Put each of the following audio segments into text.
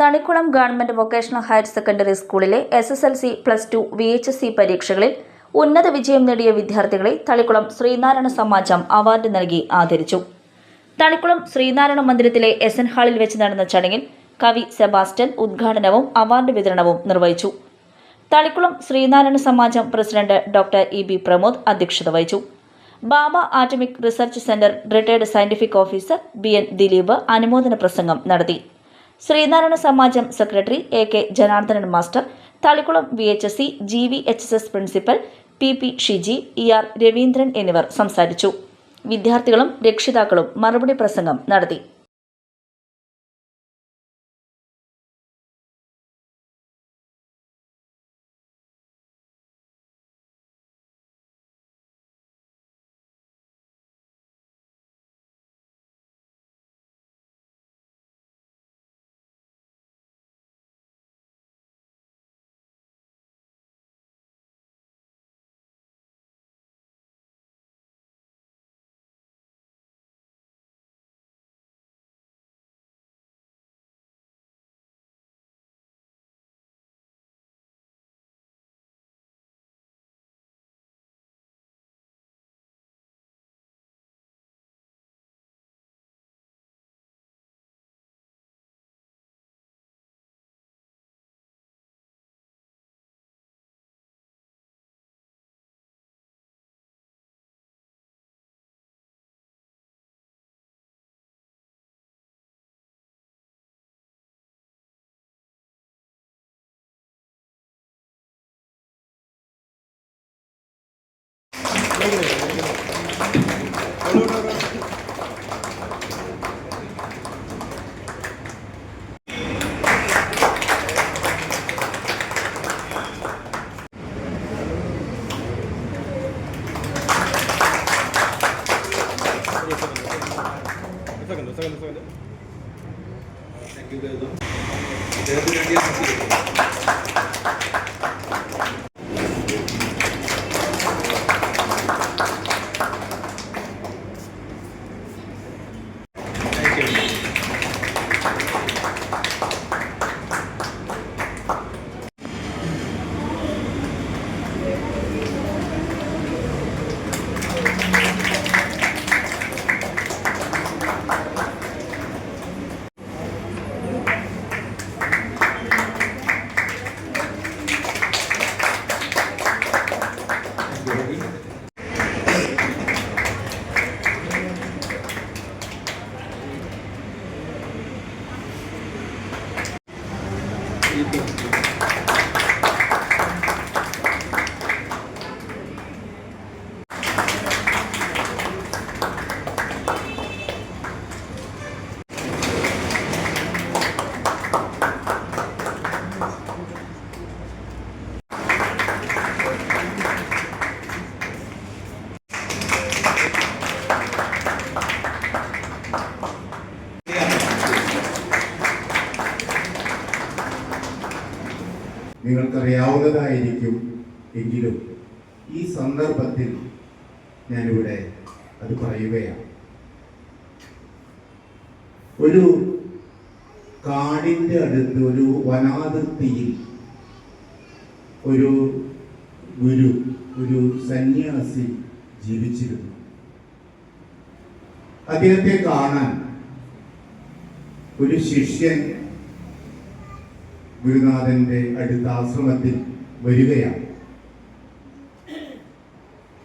Thanikkulam government vocational higher secondary സ്കൂളിലെ S S L C plus two V H S പരീക്ഷകളിൽ ഉന്നത വിജയം നേടിയ വിദ്യാർത്ഥികളെ തളിക്കുളം ശ്രീനാരായണ സമാജം അവാർഡ് നൽകി ആദരിച്ചു. തളിക്കുളം ശ്രീനാരായണ മന്ദിരത്തിലെ എസ് എൻ ഹാളിൽ വെച്ച് നടന്ന ചടങ്ങിൽ കവി സെബാസ്റ്റ്യൻ ഉദ്ഘാടനവും അവാർഡ് വിതരണവും നിർവഹിച്ചു. Thalikkulam Sreenarayana Samajam president doctor E B Pramod അധ്യക്ഷത വഹിച്ചു. Bhabha atomic research centre retired scientific officer B N Dileep അനുമോദന പ്രസംഗം നടത്തി. Sreenarayana Samajam secretary A K Janardhanan master Thalikkulam V H S C G V H S S principal P P Shiji E R Raveendran എന്നിവർ സംസാരിച്ചു. വിദ്യാർത്ഥികളും രക്ഷിതാക്കളും മറുപടി പ്രസംഗം നടത്തി. Thank you. നിങ്ങൾക്കറിയാവുന്നതായിരിക്കും എങ്കിലും ഈ സന്ദർഭത്തിൽ ഞാനിവിടെ അത് പറയുകയാണ്. ഒരു കാടിന്റെ അടുത്ത് ഒരു വനാതിർത്തിയിൽ ഒരു ഗുരു ഒരു സന്യാസി ജീവിച്ചിരുന്നു. അദ്ദേഹത്തെ കാണാൻ ഒരു ശിഷ്യൻ ഗുരുനാഥന്റെ അടുത്ത ആശ്രമത്തിൽ വരികയാണ്.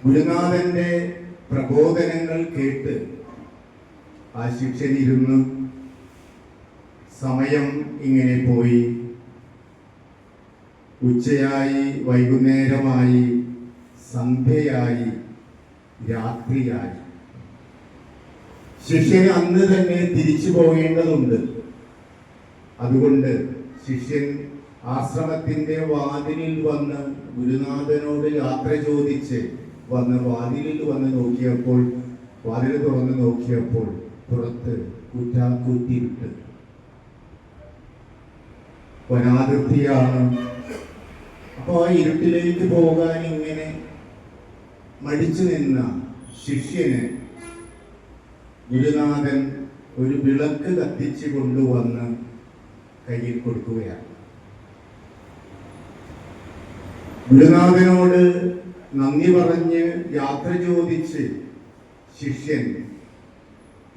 ഗുരുനാഥന്റെ പ്രബോധനങ്ങൾ കേട്ട് ആ ശിക്ഷനിരുന്ന് സമയം ഇങ്ങനെ പോയി. ഉച്ചയായി വൈകുന്നേരമായി സന്ധ്യയായി രാത്രിയായി. ശിഷ്യന് അന്ന് തന്നെ തിരിച്ചു പോകേണ്ടതുണ്ട്. അതുകൊണ്ട് ശിഷ്യൻ ആശ്രമത്തിന്റെ വാതിലിൽ വന്ന് ഗുരുനാഥനോട് യാത്ര ചോദിച്ച് വന്ന് വാതിലിൽ വന്ന് നോക്കിയപ്പോൾ വാതിൽ തുറന്ന് നോക്കിയപ്പോൾ പുറത്ത് കുറ്റാക്കൂറ്റിയിട്ട് വനാതിർത്തിയാണ്. അപ്പോൾ ആ ഇരുട്ടിലേക്ക് പോകാൻ ഇങ്ങനെ മടിച്ചു നിന്ന ശിഷ്യന് ഗുരുനാഥൻ ഒരു വിളക്ക് കത്തിച്ചു കൊണ്ടുവന്ന് കയ്യിൽ കൊടുക്കുകയാണ്. ഗുരുനാഥനോട് നന്ദി പറഞ്ഞ് യാത്ര ചോദിച്ച് ശിഷ്യൻ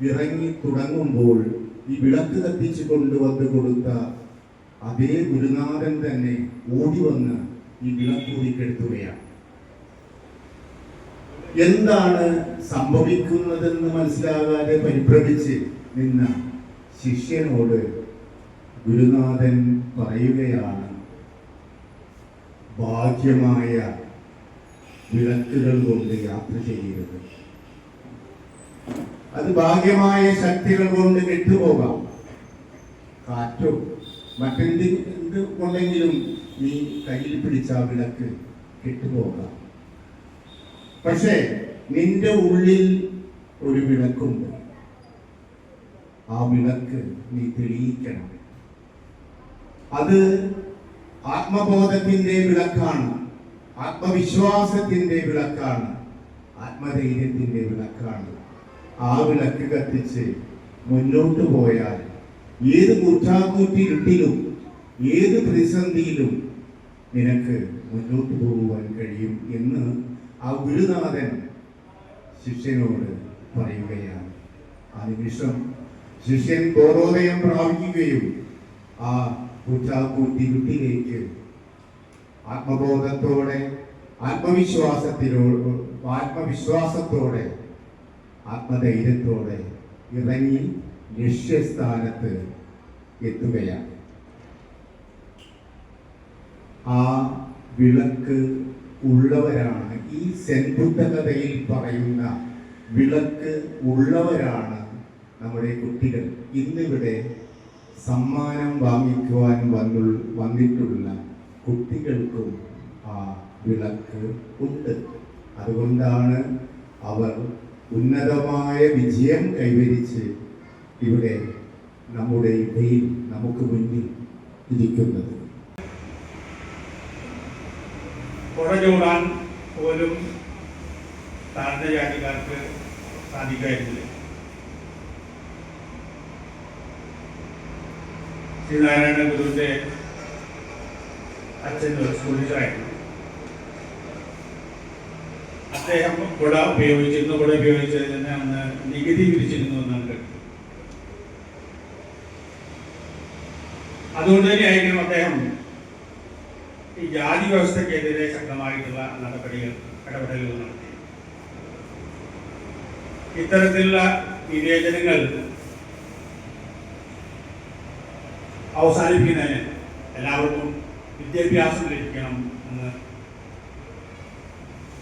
ഇറങ്ങി തുടങ്ങുമ്പോൾ ഈ വിളക്ക് കത്തിച്ച് കൊണ്ടുവന്ന് കൊടുത്ത അതേ ഗുരുനാഥൻ തന്നെ ഓടി വന്ന് ഈ വിളക്ക് ഊരിക്കെടുത്തുകയാണ് എന്താണ് സംഭവിക്കുന്നതെന്ന് മനസ്സിലാകാതെ പരിഭ്രമിച്ച് നിന്ന ശിഷ്യനോട് ഗുരുനാഥൻ പറയുകയാണ് ഭാഗ്യമായ വിളക്കുകൾ കൊണ്ട് യാത്ര ചെയ്യരുത്. അത് ഭാഗ്യമായ ശക്തികൾ കൊണ്ട് കെട്ടുപോകാം കാറ്റോ മറ്റെന്ത് എന്ത് കൊണ്ടെങ്കിലും നീ കയ്യിൽ പിടിച്ച വിളക്ക് കെട്ടുപോകാം. പക്ഷേ നിന്റെ ഉള്ളിൽ ഒരു വിളക്കുണ്ട്. ആ വിളക്ക് നീ തെളിയിക്കണം. അത് ആത്മബോധത്തിന്റെ വിളക്കാണ്. ആത്മവിശ്വാസത്തിന്റെ വിളക്കാണ്. ആത്മധൈര്യത്തിന്റെ വിളക്കാണ്. ആ വിളക്ക് കത്തിച്ച് മുന്നോട്ട് പോയാൽ ഏത് മുറ്റാക്കൂറ്റി ഇരുട്ടിലും ഏത് പ്രതിസന്ധിയിലും നിനക്ക് മുന്നോട്ട് പോകുവാൻ കഴിയും എന്ന് ആ ഗുരുനാഥൻ ശിഷ്യനോട് പറയുകയാണ്. ആ നിമിഷം ശിഷ്യൻ ബോധോദയം പ്രാപിക്കുകയും ആ കുറ്റാക്കൂട്ടി വിട്ടിലേക്ക് ആത്മബോധത്തോടെ ആത്മവിശ്വാസത്തിലോ ആത്മവിശ്വാസത്തോടെ ആത്മധൈര്യത്തോടെ ഇറങ്ങി ലക്ഷ്യസ്ഥാനത്ത് എത്തുകയാണ്. ആ വിളക്ക് ഉള്ളവരാണ് ഈ സെൻബുദ്ധകഥയിൽ പറയുന്ന വിളക്ക് ഉള്ളവരാണ് നമ്മുടെ കുട്ടികൾ. ഇന്നിവിടെ സമ്മാനം വാങ്ങിക്കുവാൻ വന്നു വന്നിട്ടുള്ള കുട്ടികൾക്കും ആ വിളക്ക് ഉണ്ട്. അതുകൊണ്ടാണ് അവർ ഉന്നതമായ വിജയം കൈവരിച്ച് ഇവിടെ നമ്മുടെ ഇടയിൽ നമുക്ക് മുന്നിൽ ഇരിക്കുന്നത്. പുറചൂടാൻ പോലും താഴ്ന്ന ജാതിക്കാർക്ക് സാധിക്കായിരുന്നില്ല. ശ്രീനാരായണ ഗുരുവിന്റെ അച്ഛൻ ഒരു ടീച്ചറായിരുന്നു അദ്ദേഹം കുട ഉപയോഗിച്ചിരുന്നു. കുട ഉപയോഗിച്ചതിന് അന്ന് നികുതി പിരിച്ചിരുന്നു എന്നാണ് അതുകൊണ്ട് തന്നെയായിരിക്കും അദ്ദേഹം ഈ ജാതി വ്യവസ്ഥക്കെതിരെ ശക്തമായിട്ടുള്ള നടപടികൾ ഇടപെടലുകൾ നടത്തി ഇത്തരത്തിലുള്ള വിവേചനങ്ങൾ അവസാനിപ്പിക്കുന്നതിന് എല്ലാവർക്കും വിദ്യാഭ്യാസം ലഭിക്കണം എന്ന്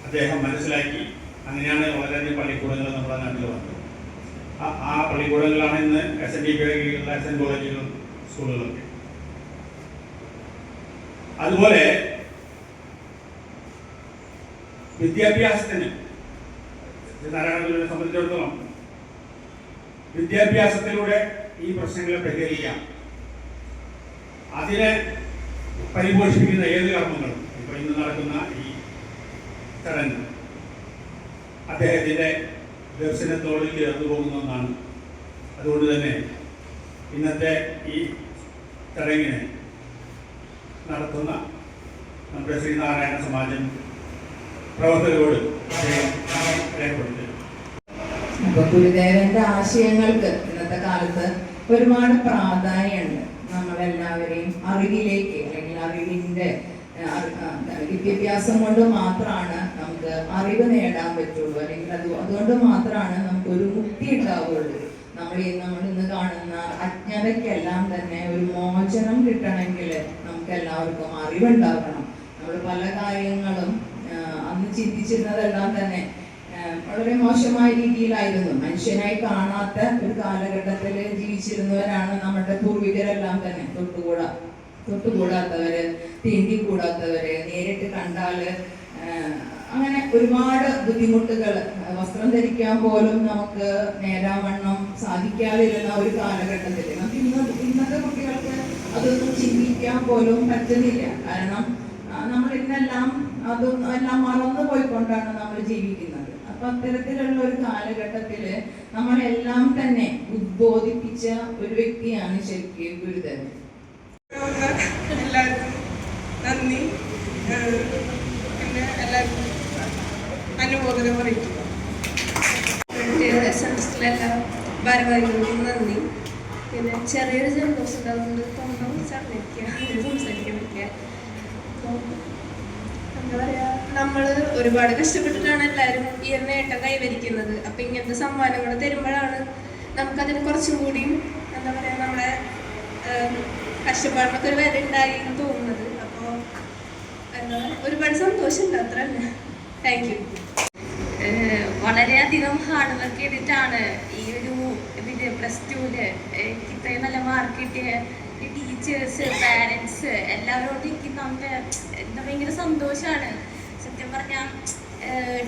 അദ്ദേഹം മനസ്സിലാക്കി. അങ്ങനെയാണ് വളരെയധികം പള്ളിക്കൂടങ്ങൾ നമ്മുടെ നാട്ടിൽ വന്നത്. ആ- പള്ളിക്കൂടങ്ങളാണ് ഇന്ന് എസ് എൻ ഡി കീഴിലുള്ള എസ് എൻ കോളേജുകളും സ്കൂളുകളൊക്കെ. അതുപോലെ വിദ്യാഭ്യാസത്തിന് നാരായണഗുരുവിനെ സംബന്ധിച്ചിടത്തോളം വിദ്യാഭ്യാസത്തിലൂടെ ഈ പ്രശ്നങ്ങളെ പരിഹരിക്കാം. അതിനെ പരിപോഷിപ്പിക്കുന്ന ഏത് കർമ്മങ്ങളും? ഇപ്പൊ ഇന്ന് നടക്കുന്ന ഈ ചടങ്ങ് അദ്ദേഹത്തിന്റെ ദർശനത്തോട് ചേർന്നു പോകുന്ന ഒന്നാണ് അതുകൊണ്ട് തന്നെ ഇന്നത്തെ ഈ ചടങ്ങിനെ നടത്തുന്ന നമ്മുടെ ശ്രീനാരായണ സമാജം പ്രവർത്തകരോട് രേഖപ്പെടുത്തി ഗുരുദേവന്റെ ആശയങ്ങൾക്ക് ഇന്നത്തെ കാലത്ത് ഒരുപാട് പ്രാധാന്യമുണ്ട്. നമ്മളെല്ലാവരെയും അറിവിലേക്ക് അല്ലെങ്കിൽ ആ, വിദ്യാഭ്യാസം കൊണ്ട് മാത്രമാണ് നമുക്ക് അറിവ് നേടാൻ പറ്റുള്ളൂ. അല്ലെങ്കിൽ അത് അതുകൊണ്ട് മാത്രമാണ് നമുക്ക് ഒരു മുക്തി ഉണ്ടാവുള്ളൂ. നമ്മൾ നമ്മൾ ഇന്ന് കാണുന്ന അജ്ഞതയ്ക്കെല്ലാം തന്നെ ഒരു മോചനം കിട്ടണമെങ്കിൽ നമുക്ക് എല്ലാവർക്കും അറിവുണ്ടാകണം നമ്മൾ പല കാര്യങ്ങളും അന്ന് ചിന്തിച്ചിരുന്നതെല്ലാം തന്നെ വളരെ മോശമായ രീതിയിലായിരുന്നു. മനുഷ്യനായി കാണാത്ത ഒരു കാലഘട്ടത്തിൽ ജീവിച്ചിരുന്നവരാണ് നമ്മുടെ പൂർവികരെല്ലാം തന്നെ. തൊട്ടുകൂടാ തൊട്ടുകൂടാത്തവര് തീണ്ടിക്കൂടാത്തവര് നേരിട്ട് കണ്ടാൽ അങ്ങനെ ഒരുപാട് ബുദ്ധിമുട്ടുകൾ വസ്ത്രം ധരിക്കാൻ പോലും നമുക്ക് നേരാവണ്ണം സാധിക്കാതിരുന്ന ഒരു കാലഘട്ടത്തിൽ. നമുക്ക് ഇന്ന് ഇന്നത്തെ കുട്ടികൾക്ക് അതൊന്നും ചിന്തിക്കാൻ പോലും പറ്റുന്നില്ല. കാരണം നമ്മൾ ഇന്നെല്ലാം അതൊന്നും എല്ലാം മറന്നു പോയിക്കൊണ്ടാണ് നമ്മൾ ജീവിക്കുന്നത്. അപ്പൊ അത്തരത്തിലുള്ള ഒരു കാലഘട്ടത്തിൽ നമ്മളെല്ലാം തന്നെ ഉദ്ബോധിപ്പിച്ച ഒരു വ്യക്തിയാണ് ശരിക്കും ഗുരുദേവൻ. എല്ലാവർക്കും നന്ദി. പിന്നെ എല്ലാവർക്കും നന്ദി. ചെറിയൊരു ജലദോഷം ഉണ്ടാകുന്നുണ്ട് തൊണ്ട ചടഞ്ഞിരിക്കുക സംസാരിക്കാൻ പറ്റിയ പറയുക നമ്മൾ ഒരുപാട് കഷ്ടപ്പെട്ടിട്ടാണ് എല്ലാവരും ഈ ഒരു നേട്ടം കൈവരിക്കുന്നത്. അപ്പം ഇങ്ങനത്തെ സമ്മാനങ്ങൾ തരുമ്പോഴാണ് നമുക്കതിന് കുറച്ചും കൂടിയും എന്താ പറയുക നമ്മുടെ കഷ്ടപ്പാടിനൊക്കെ ഒരു വില ഉണ്ടായി എന്ന് തോന്നുന്നത്. അപ്പോൾ എന്താ ഒരുപാട് സന്തോഷമുണ്ട് അത്ര തന്നെ. താങ്ക് യു വളരെയധികം ഹാർഡ് വർക്ക് ചെയ്തിട്ടാണ് ഈ ഒരു ഇതിന്റെ പ്ലസ് ടുവിൽ ഇത്രയും നല്ല മാർക്ക് കിട്ടിയ ടീച്ചേഴ്സ് പാരൻസ് എല്ലാവരോടും എനിക്ക് നമ്മുടെ ഭയങ്കര സന്തോഷമാണ് സത്യം പറഞ്ഞാൽ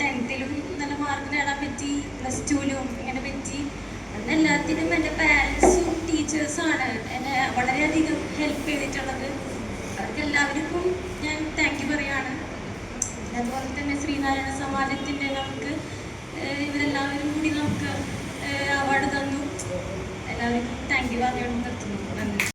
ടെൻത്തിലും നല്ല മാർക്ക് നേടാൻ പറ്റി പ്ലസ് ടുവിലും ഇങ്ങനെ പറ്റി. അന്ന് എല്ലാത്തിനും എന്റെ പാരൻസും ടീച്ചേഴ്സാണ് എന്നെ വളരെയധികം ഹെൽപ്പ് ചെയ്തിട്ടുള്ളത്. അവർക്ക് എല്ലാവർക്കും ഞാൻ താങ്ക് യു പറയാണ്. അതുപോലെ തന്നെ ശ്രീനാരായണ സമാജത്തിന്റെ നമുക്ക് ഇവരെല്ലാവരും കൂടി നമുക്ക് അവാർഡ് തന്നു. എല്ലാവർക്കും താങ്ക് യു പറഞ്ഞുകൊണ്ട് നിർത്തുന്നു. നന്ദി.